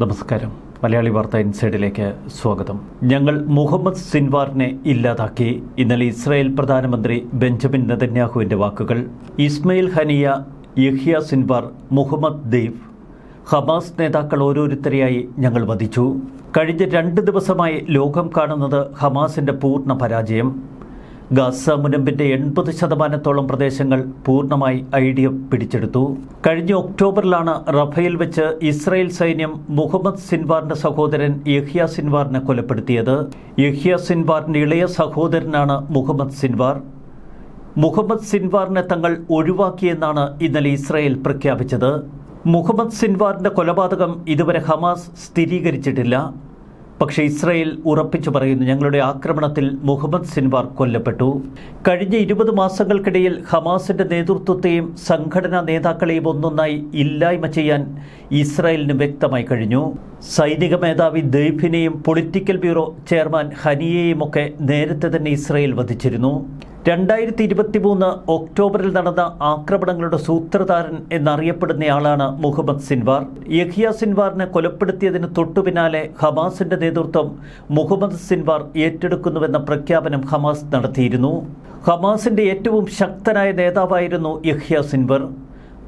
നമസ്കാരം. മലയാളി വാർത്ത ഇൻസൈഡിലേക്ക് സ്വാഗതം. ഞങ്ങൾ മുഹമ്മദ് സിൻവാറിനെ ഇല്ലാതാക്കി. ഇന്നലെ ഇസ്രായേൽ പ്രധാനമന്ത്രി ബെഞ്ചമിൻ നെതന്യാഹുവിന്റെ വാക്കുകൾ. Ismail Haniyeh Yahya Sinwar Muhammad Deif Hamas നേതാക്കൾ ഓരോരുത്തരെയായി ഞങ്ങൾ വധിച്ചു. കഴിഞ്ഞ രണ്ട് ദിവസമായി ലോകം കാണുന്നത് ഹമാസിന്റെ പൂർണ പരാജയം. ഗാസ മുനമ്പിന്റെ എൺപത് ശതമാനത്തോളം പ്രദേശങ്ങൾ പൂർണമായി ഐ ഡി എഫ് പിടിച്ചെടുത്തു. കഴിഞ്ഞ ഒക്ടോബറിലാണ് റഫേൽ വെച്ച് ഇസ്രായേൽ സൈന്യം മുഹമ്മദ് സിൻവാറിന്റെ സഹോദരൻ യഹ്യ സിൻവാറിനെ കൊലപ്പെടുത്തിയത്. യഹ്യ സിൻവാറിന്റെ ഇളയ സഹോദരനാണ് മുഹമ്മദ് സിൻവാർ. മുഹമ്മദ് സിൻവാറിനെ തങ്ങൾ ഒഴിവാക്കിയെന്നാണ് ഇന്നലെ ഇസ്രായേൽ പ്രഖ്യാപിച്ചത്. മുഹമ്മദ് സിൻവാറിന്റെ കൊലപാതകം ഇതുവരെ ഹമാസ് സ്ഥിരീകരിച്ചിട്ടില്ല. പക്ഷേ ഇസ്രയേൽ ഉറപ്പിച്ചു പറയുന്നു ഞങ്ങളുടെ ആക്രമണത്തിൽ മുഹമ്മദ് സിൻവാർ കൊല്ലപ്പെട്ടു. കഴിഞ്ഞ ഇരുപത് മാസങ്ങൾക്കിടയിൽ ഹമാസിന്റെ നേതൃത്വത്തെയും സംഘടനാ നേതാക്കളെയും ഒന്നൊന്നായി ഇല്ലായ്മ ചെയ്യാൻ ഇസ്രായേലിന് വ്യക്തമായി കഴിഞ്ഞു. സൈനിക മേധാവി ദൈഫിനെയും പൊളിറ്റിക്കൽ ബ്യൂറോ ചെയർമാൻ ഹനിയെയും ഒക്കെ നേരത്തെ തന്നെ ഇസ്രായേൽ വധിച്ചിരുന്നു. രണ്ടായിരത്തി ഇരുപത്തി മൂന്ന് ഒക്ടോബറിൽ നടന്ന ആക്രമണങ്ങളുടെ സൂത്രധാരൻ എന്നറിയപ്പെടുന്നയാളാണ് മുഹമ്മദ് സിൻവാർ. യഹിയ സിൻവാറിനെ കൊലപ്പെടുത്തിയതിന് തൊട്ടുപിന്നാലെ ഹമാസിന്റെ നേതൃത്വം മുഹമ്മദ് സിൻവാർ ഏറ്റെടുക്കുന്നുവെന്ന പ്രഖ്യാപനം ഹമാസ് നടത്തിയിരുന്നു. ഹമാസിന്റെ ഏറ്റവും ശക്തനായ നേതാവായിരുന്നു യഹിയ സിൻവർ.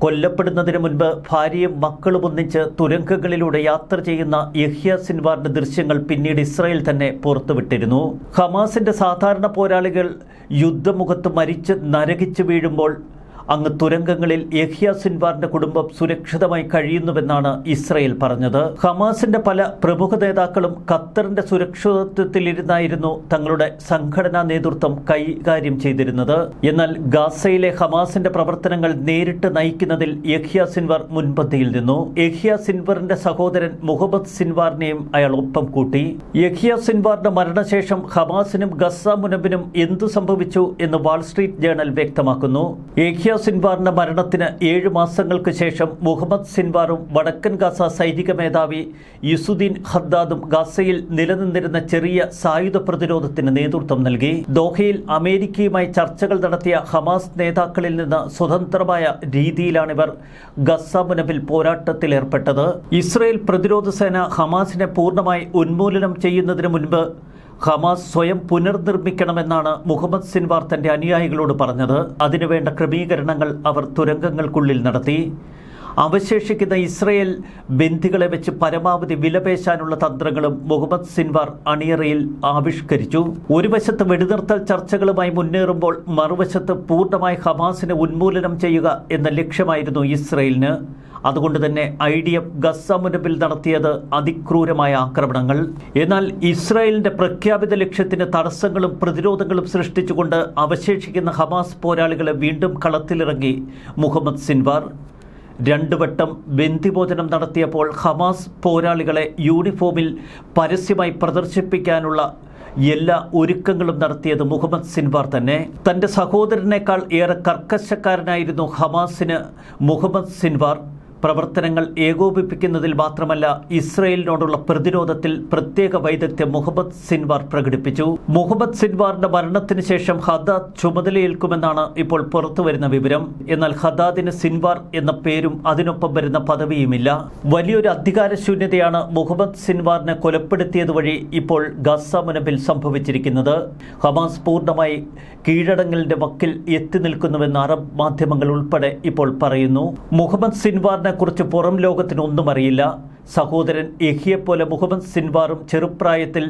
കൊല്ലപ്പെടുന്നതിന് മുൻപ് ഭാര്യയും മക്കളും ഒന്നിച്ച് തുരങ്കങ്ങളിലൂടെ യാത്ര ചെയ്യുന്ന യഹ്യ സിൻവാറിന്റെ ദൃശ്യങ്ങൾ പിന്നീട് ഇസ്രായേൽ തന്നെ പുറത്തുവിട്ടിരുന്നു. ഹമാസിന്റെ സാധാരണ പോരാളികൾ യുദ്ധമുഖത്ത് മരിച്ച് നരകിച്ചു വീഴുമ്പോൾ അങ്ങ് തുരങ്കങ്ങളിൽ യഹ്യ സിൻവാറിന്റെ കുടുംബം സുരക്ഷിതമായി കഴിയുന്നുവെന്നാണ് ഇസ്രയേൽ പറഞ്ഞത്. ഹമാസിന്റെ പല പ്രമുഖ നേതാക്കളും ഖത്തറിന്റെ സുരക്ഷിതത്വത്തിലിരുന്നായിരുന്നു തങ്ങളുടെ സംഘടനാ നേതൃത്വം കൈകാര്യം ചെയ്തിരുന്നത്. എന്നാൽ ഗാസയിലെ ഹമാസിന്റെ പ്രവർത്തനങ്ങൾ നേരിട്ട് നയിക്കുന്നതിൽ യഹ്യ സിൻവാർ മുൻപന്തിയിൽ നിന്നു. യഹ്യ സിൻവറിന്റെ സഹോദരൻ മുഹമ്മദ് സിൻവാറിനെയും അയാൾ ഒപ്പം കൂട്ടി. യഹ്യ സിൻവാറിന്റെ മരണശേഷം ഹമാസിനും ഗസ മുനബിനും എന്തു സംഭവിച്ചു എന്ന് വാൾസ്ട്രീറ്റ് ജേണൽ വ്യക്തമാക്കുന്നു. യഹ്യ സിൻവാറിന്റെ മരണത്തിന് ഏഴ് മാസങ്ങൾക്ക് ശേഷം മുഹമ്മദ് സിൻവാറും വടക്കൻ ഗാസ സൈനിക മേധാവി യുസുദ്ദീൻ ഹദ്ദാദും ഗാസയിൽ നിലനിന്നിരുന്ന ചെറിയ സായുധ പ്രതിരോധത്തിന് നേതൃത്വം നൽകി. ദോഹയിൽ അമേരിക്കയുമായി ചർച്ചകൾ നടത്തിയ ഹമാസ് നേതാക്കളിൽ നിന്ന് സ്വതന്ത്രമായ രീതിയിലാണിവർ ഗസ മുനബിൽ പോരാട്ടത്തിലേർപ്പെട്ടത്. ഇസ്രയേൽ പ്രതിരോധ സേന ഹമാസിനെ പൂർണമായി ഉന്മൂലനം ചെയ്യുന്നതിന് മുൻപ് ഹമാസ് സ്വയം പുനർനിർമ്മിക്കണമെന്നാണ് മുഹമ്മദ് സിൻവാർ തന്റെ അനുയായികളോട് പറഞ്ഞത്. അതിനുവേണ്ട ക്രമീകരണങ്ങൾ അവർ തുരങ്കങ്ങൾക്കുള്ളിൽ നടത്തി. അവശേഷിക്കുന്ന ഇസ്രയേൽ ബന്ധികളെ വെച്ച് പരമാവധി വിലപേശാനുള്ള തന്ത്രങ്ങളും മുഹമ്മദ് സിൻവാർ അണിയറയിൽ ആവിഷ്കരിച്ചു. ഒരു വശത്ത് വെടിനിർത്തൽ ചർച്ചകളുമായി മുന്നേറുമ്പോൾ മറുവശത്ത് പൂർണമായി ഹമാസിനെ ഉന്മൂലനം ചെയ്യുക എന്ന ലക്ഷ്യമായിരുന്നു ഇസ്രയേലിന്. അതുകൊണ്ട് തന്നെ ഐ ഡി എഫ് ഗസ മുനബിൽ നടത്തിയത് അതിക്രൂരമായ ആക്രമണങ്ങൾ. എന്നാൽ ഇസ്രായേലിന്റെ പ്രഖ്യാപിത ലക്ഷ്യത്തിന് തടസ്സങ്ങളും പ്രതിരോധങ്ങളും സൃഷ്ടിച്ചുകൊണ്ട് അവശേഷിക്കുന്ന ഹമാസ് പോരാളികളെ വീണ്ടും കളത്തിലിറങ്ങി മുഹമ്മദ് സിൻവാർ. രണ്ടു വട്ടം ബന്ദിഭോജനം നടത്തിയപ്പോൾ ഹമാസ് പോരാളികളെ യൂണിഫോമിൽ പരസ്യമായി പ്രദർശിപ്പിക്കാനുള്ള എല്ലാ ഒരുക്കങ്ങളും നടത്തിയത് മുഹമ്മദ് സിൻവാർ തന്നെ. തന്റെ സഹോദരനേക്കാൾ ഏറെ കർക്കശക്കാരനായിരുന്നു ഹമാസിന് മുഹമ്മദ് സിൻവാർ. പ്രവർത്തനങ്ങൾ ഏകോപിപ്പിക്കുന്നതിൽ മാത്രമല്ല ഇസ്രയേലിനോടുള്ള പ്രതിരോധത്തിൽ പ്രത്യേക വൈദഗ്ധ്യം മുഹമ്മദ് സിൻവാർ പ്രകടിപ്പിച്ചു. മുഹമ്മദ് സിൻവാറിന്റെ മരണത്തിന് ശേഷം ഹദാദ് ചുമതലയേൽക്കുമെന്നാണ് ഇപ്പോൾ പുറത്തുവരുന്ന വിവരം. എന്നാൽ ഹദാദിന് സിൻവാർ എന്ന പേരും അതിനൊപ്പം വരുന്ന പദവിയുമില്ല. വലിയൊരു അധികാരശൂന്യതയാണ് മുഹമ്മദ് സിൻവാറിനെ കൊലപ്പെടുത്തിയത് വഴി ഇപ്പോൾ ഗസ മുനബിൽ സംഭവിച്ചിരിക്കുന്നത്. ഹമാസ് പൂർണമായി കീഴടങ്ങലിന്റെ വക്കിൽ എത്തി നിൽക്കുന്നുവെന്ന് അറബ് മാധ്യമങ്ങൾ ഉൾപ്പെടെ ഇപ്പോൾ പറയുന്നു. മുഹമ്മദ് സിൻവാറിനെ കുറിച്ച് പുറം ലോകത്തിന് ഒന്നും അറിയില്ല. സഹോദരൻ യഹിയെപ്പോലെ മുഹമ്മദ് സിൻവാറും ചെറുപ്രായത്തിൽ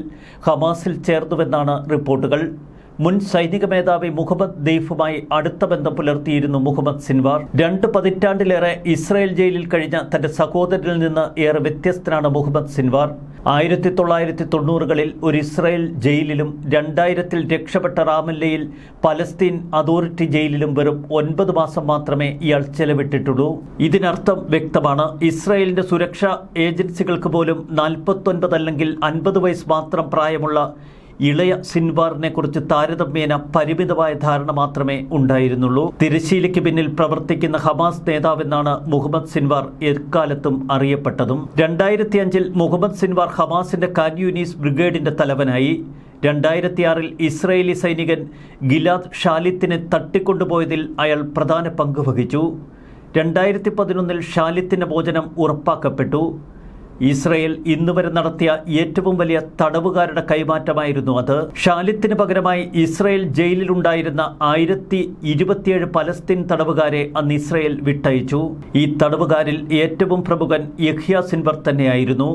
ഹമാസിൽ ചേർന്നുവെന്നാണ് റിപ്പോർട്ടുകൾ. മുൻ സൈനിക മേധാവി മുഹമ്മദ് ദെയ്ഫുമായി അടുത്ത ബന്ധം പുലർത്തിയിരുന്നു മുഹമ്മദ് സിൻവാർ. രണ്ട് പതിറ്റാണ്ടിലേറെ ഇസ്രായേൽ ജയിലിൽ കഴിഞ്ഞ തന്റെ സഹോദരനിൽ നിന്ന് ഏറെ വ്യത്യസ്തനാണ് മുഹമ്മദ് സിൻവാർ. ആയിരത്തി തൊള്ളായിരത്തി തൊണ്ണൂറുകളിൽ ഒരു ഇസ്രായേൽ ജയിലിലും രണ്ടായിരത്തിൽ രക്ഷപ്പെട്ട റാമല്ലയിൽ പലസ്തീൻ അതോറിറ്റി ജയിലിലും വെറും ഒൻപത് മാസം മാത്രമേ ഇയാൾ ചെലവിട്ടിട്ടുള്ളൂ. ഇതിനർത്ഥം വ്യക്തമാണ്. ഇസ്രായേലിന്റെ സുരക്ഷാ ഏജൻസികൾക്ക് പോലും നാൽപ്പത്തൊൻപത് അല്ലെങ്കിൽ അൻപത് വയസ്സ് മാത്രം പ്രായമുള്ള ഇളയ സിൻവാറിനെ കുറിച്ച് താരതമ്യേന പരിമിതമായ ധാരണ മാത്രമേ ഉണ്ടായിരുന്നുള്ളൂ. തിരശ്ശീലയ്ക്ക് പിന്നിൽ പ്രവർത്തിക്കുന്ന ഹമാസ് നേതാവെന്നാണ് മുഹമ്മദ് സിൻവാർ എക്കാലത്തും അറിയപ്പെട്ടതും. രണ്ടായിരത്തി അഞ്ചിൽ മുഹമ്മദ് സിൻവാർ ഹമാസിന്റെ കാൻയൂനീസ് ബ്രിഗേഡിന്റെ തലവനായി. രണ്ടായിരത്തിയാറിൽ ഇസ്രയേലി സൈനികൻ ഗിലാദ് ഷാലിത്തിനെ തട്ടിക്കൊണ്ടുപോയതിൽ അയാൾ പ്രധാന പങ്ക് വഹിച്ചു. രണ്ടായിരത്തി പതിനൊന്നിൽ ഷാലിത്തിന്റെ മോചനം ഉറപ്പാക്കപ്പെട്ടു. ഇസ്രയേൽ ഇന്ന് വരെ നടത്തിയ ഏറ്റവും വലിയ തടവുകാരുടെ കൈമാറ്റമായിരുന്നു അത്. ഷാലിത്തിന് പകരമായി ഇസ്രയേൽ ജയിലിലുണ്ടായിരുന്ന ആയിരത്തി ഇരുപത്തിയേഴ് പലസ്തീൻ തടവുകാരെ അന്ന് ഇസ്രയേൽ വിട്ടയച്ചു. ഈ തടവുകാരിൽ ഏറ്റവും പ്രമുഖൻ യഹ്യ സിൻവർ തന്നെയായിരുന്നു.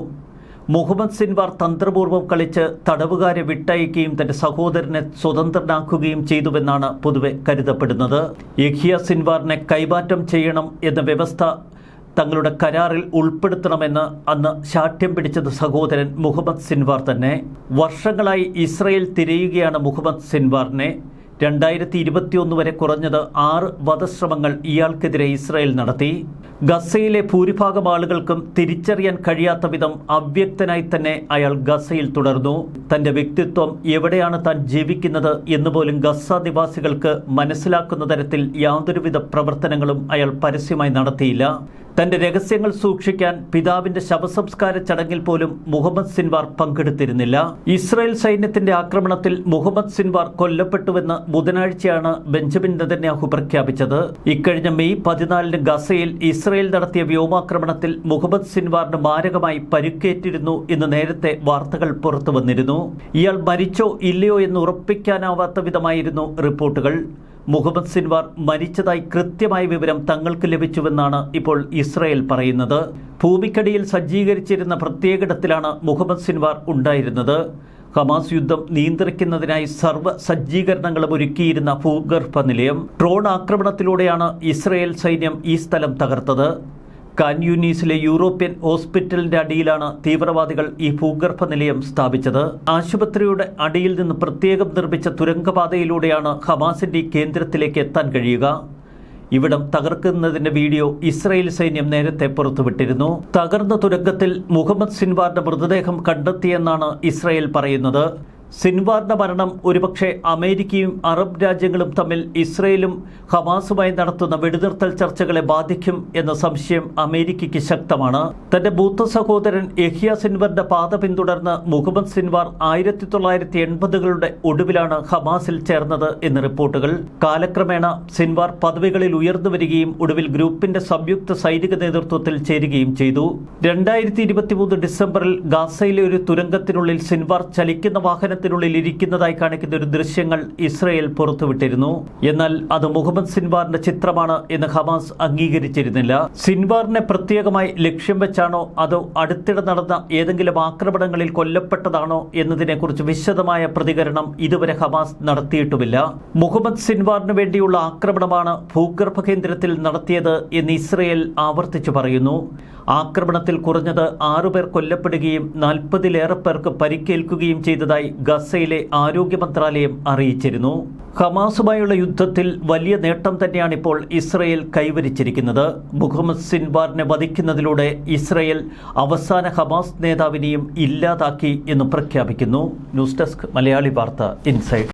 മുഹമ്മദ് സിൻവാർ തന്ത്രപൂർവം കളിച്ച് തടവുകാരെ വിട്ടയക്കുകയും തന്റെ സഹോദരനെ സ്വതന്ത്രനാക്കുകയും ചെയ്തുവെന്നാണ് പൊതുവെ കരുതപ്പെടുന്നത്. യഹിയ സിൻവാറിനെ കൈമാറ്റം ചെയ്യണം എന്ന വ്യവസ്ഥ തങ്ങളുടെ കരാറിൽ ഉൾപ്പെടുത്തണമെന്ന് അന്ന് ശാഠ്യം പിടിച്ചത് സഹോദരൻ മുഹമ്മദ് സിൻവാർ തന്നെ. വർഷങ്ങളായി ഇസ്രയേൽ തിരയുകയാണ് മുഹമ്മദ് സിൻവാറിനെ. രണ്ടായിരത്തി ഇരുപത്തിയൊന്ന് വരെ കുറഞ്ഞത് ആറ് വധശ്രമങ്ങൾ ഇയാൾക്കെതിരെ ഇസ്രയേൽ നടത്തി. ഗസയിലെ ഭൂരിഭാഗം ആളുകൾക്കും തിരിച്ചറിയാൻ കഴിയാത്ത വിധം അവ്യക്തനായി തന്നെ അയാൾ ഗസയിൽ തുടർന്നു. തന്റെ വ്യക്തിത്വം എവിടെയാണ് താൻ ജീവിക്കുന്നത് എന്ന് പോലും ഗസ നിവാസികൾക്ക് മനസ്സിലാക്കുന്ന തരത്തിൽ യാതൊരുവിധ പ്രവർത്തനങ്ങളും അയാൾ പരസ്യമായി നടത്തിയില്ല. തന്റെ രഹസ്യങ്ങൾ സൂക്ഷിക്കാൻ പിതാവിന്റെ ശവസംസ്കാര ചടങ്ങിൽ പോലും മുഹമ്മദ് സിൻവാർ പങ്കെടുത്തിരുന്നില്ല. ഇസ്രായേൽ സൈന്യത്തിന്റെ ആക്രമണത്തിൽ മുഹമ്മദ് സിൻവാർ കൊല്ലപ്പെട്ടുവെന്ന് ബുധനാഴ്ചയാണ് ബെഞ്ചമിൻ നെതന്യാഹു പ്രഖ്യാപിച്ചത്. ഇക്കഴിഞ്ഞ മെയ് പതിനാലിന് ഗസയിൽ ഇസ്രായേൽ നടത്തിയ വ്യോമാക്രമണത്തിൽ മുഹമ്മദ് സിൻവാറിന് മാരകമായി പരുക്കേറ്റിരുന്നു എന്ന് നേരത്തെ വാർത്തകൾ പുറത്തു വന്നിരുന്നു ഇയാൾ മരിച്ചോ ഇല്ലയോ എന്ന് ഉറപ്പിക്കാനാവാത്ത വിധമായിരുന്നു റിപ്പോർട്ടുകൾ. മുഹമ്മദ് സിൻവാർ മരിച്ചതായി കൃത്യമായ വിവരം തങ്ങൾക്ക് ലഭിച്ചുവെന്നാണ് ഇപ്പോൾ ഇസ്രായേൽ പറയുന്നത്. ഭൂമിക്കടിയിൽ സജ്ജീകരിച്ചിരുന്ന പ്രത്യേകയിടത്തിലാണ് മുഹമ്മദ് സിൻവാർ ഉണ്ടായിരുന്നത്. ഹമാസ് യുദ്ധം നിയന്ത്രിക്കുന്നതിനായി സർവ സജ്ജീകരണങ്ങളും ഒരുക്കിയിരുന്ന ഭൂഗർഭ നിലയം ഡ്രോൺ ആക്രമണത്തിലൂടെയാണ് ഇസ്രായേൽ സൈന്യം ഈ സ്ഥലം തകർത്തത്. കാൻയൂനീസിലെ യൂറോപ്യൻ ഹോസ്പിറ്റലിന്റെ അടിയിലാണ് തീവ്രവാദികൾ ഈ ഭൂഗർഭ നിലയം സ്ഥാപിച്ചത്. ആശുപത്രിയുടെ അടിയിൽ നിന്ന് പ്രത്യേകം നിർമ്മിച്ച തുരങ്കപാതയിലൂടെയാണ് ഹമാസിന്റെ കേന്ദ്രത്തിലേക്ക് എത്താൻ കഴിയുക. ഇവിടം തകർക്കുന്നതിന്റെ വീഡിയോ ഇസ്രായേൽ സൈന്യം നേരത്തെ പുറത്തുവിട്ടിരുന്നു. തകർന്ന തുരങ്കത്തിൽ മുഹമ്മദ് സിൻവാറിന്റെ മൃതദേഹം കണ്ടെത്തിയെന്നാണ് ഇസ്രായേൽ പറയുന്നത്. സിൻവാറിന്റെ മരണം ഒരുപക്ഷെ അമേരിക്കയും അറബ് രാജ്യങ്ങളും തമ്മിൽ ഇസ്രയേലും ഹമാസുമായി നടത്തുന്ന വെടിനിർത്തൽ ചർച്ചകളെ ബാധിക്കും എന്ന സംശയം അമേരിക്കയ്ക്ക് ശക്തമാണ്. തന്റെ മൂത്ത സഹോദരൻ യഹിയ സിൻവറിന്റെ പാത പിന്തുടർന്ന് മുഹമ്മദ് സിൻവാർ ആയിരത്തി തൊള്ളായിരത്തി എൺപതുകളുടെ ഒടുവിലാണ് ഹമാസിൽ ചേർന്നത് എന്ന് റിപ്പോർട്ടുകൾ. കാലക്രമേണ സിൻവാർ പദവികളിൽ ഉയർന്നു വരികയും ഒടുവിൽ ഗ്രൂപ്പിന്റെ സംയുക്ത സൈനിക നേതൃത്വത്തിൽ ചേരുകയും ചെയ്തു. രണ്ടായിരത്തി ഡിസംബറിൽ ഗാസയിലെ ഒരു തുരങ്കത്തിനുള്ളിൽ സിൻവാർ ചലിക്കുന്ന വാഹനത്തിൽ വാഹനത്തിനുള്ളിൽ ഇരിക്കുന്നതായി കാണിക്കുന്ന ഒരു ദൃശ്യങ്ങൾ ഇസ്രയേൽ പുറത്തുവിട്ടിരുന്നു. എന്നാൽ അത് മുഹമ്മദ് സിൻവാറിന്റെ ചിത്രമാണ് എന്ന് ഹമാസ് അംഗീകരിച്ചിരുന്നില്ല. സിൻവാറിനെ പ്രത്യേകമായി ലക്ഷ്യം വെച്ചാണോ അതോ അടുത്തിടെ നടന്ന ഏതെങ്കിലും ആക്രമണങ്ങളിൽ കൊല്ലപ്പെട്ടതാണോ എന്നതിനെക്കുറിച്ച് വിശദമായ പ്രതികരണം ഇതുവരെ ഹമാസ് നടത്തിയിട്ടുമില്ല. മുഹമ്മദ് സിൻവാറിന് വേണ്ടിയുള്ള ആക്രമണമാണ് ഭൂഗർഭ കേന്ദ്രത്തിൽ നടത്തിയത് എന്ന് ഇസ്രയേൽ ആവർത്തിച്ചു പറയുന്നു. ആക്രമണത്തിൽ കുറഞ്ഞത് ആറുപേർ കൊല്ലപ്പെടുകയും നാൽപ്പതിലേറെ പേർക്ക് പരിക്കേൽക്കുകയും ചെയ്തതായി ഗസയിലെ ആരോഗ്യ മന്ത്രാലയം അറിയിച്ചിരുന്നു. ഹമാസുമായുള്ള യുദ്ധത്തിൽ വലിയ നേട്ടം തന്നെയാണ് ഇപ്പോൾ ഇസ്രയേൽ കൈവരിച്ചിരിക്കുന്നത്. മുഹമ്മദ് സിൻവാറിനെ വധിക്കുന്നതിലൂടെ ഇസ്രയേൽ അവസാന ഹമാസ് നേതാവിനെയും ഇല്ലാതാക്കി എന്ന് പ്രഖ്യാപിക്കുന്നു. ന്യൂസ് ഡെസ്ക് മലയാളി വാർത്ത ഇൻസൈഡ്.